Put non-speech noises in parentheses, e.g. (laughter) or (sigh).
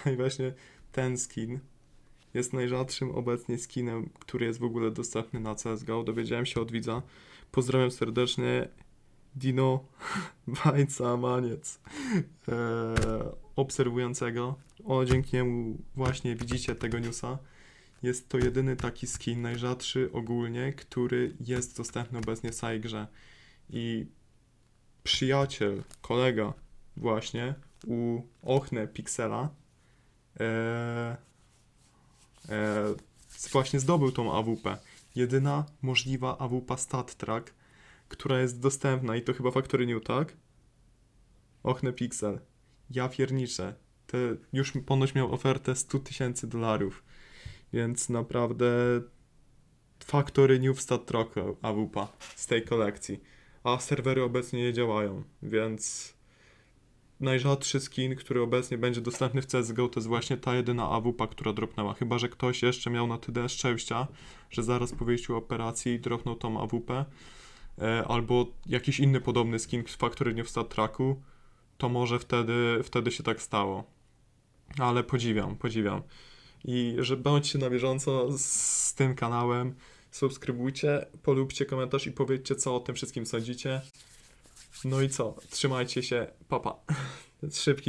(laughs) No i właśnie ten skin jest najrzadszym obecnie skinem, który jest w ogóle dostępny na CSGO. Dowiedziałem się od widza. Pozdrawiam serdecznie Dino (laughs) Bajca Maniec eee, obserwującego. O, dzięki niemu właśnie widzicie tego newsa. Jest to jedyny taki skin, najrzadszy ogólnie, który jest dostępny obecnie w całej grze. I przyjaciel, kolega właśnie u Ochne Pixela właśnie zdobył tą AWP. Jedyna możliwa AWP Stat Track, która jest dostępna i to chyba Factory New, tak? Ochne Pixel. Ja pierniczę. Te, już ponoć miał ofertę 100 tysięcy dolarów, więc naprawdę Factory New w Stat Track AWP z tej kolekcji. A serwery obecnie nie działają, więc najrzadszy skin, który obecnie będzie dostępny w CSGO, to jest właśnie ta jedyna AWP, która dropnęła. Chyba, że ktoś jeszcze miał na tyle szczęścia, że zaraz po wyjściu operacji dropnął tą AWP, e, albo jakiś inny podobny skin Factory New w Stat Tracku, to może wtedy, wtedy się tak stało. Ale podziwiam, podziwiam. I że bądźcie na bieżąco z tym kanałem, subskrybujcie, polubcie komentarz i powiedzcie, co o tym wszystkim sądzicie. No i co? Trzymajcie się. Papa. (laughs) Szybki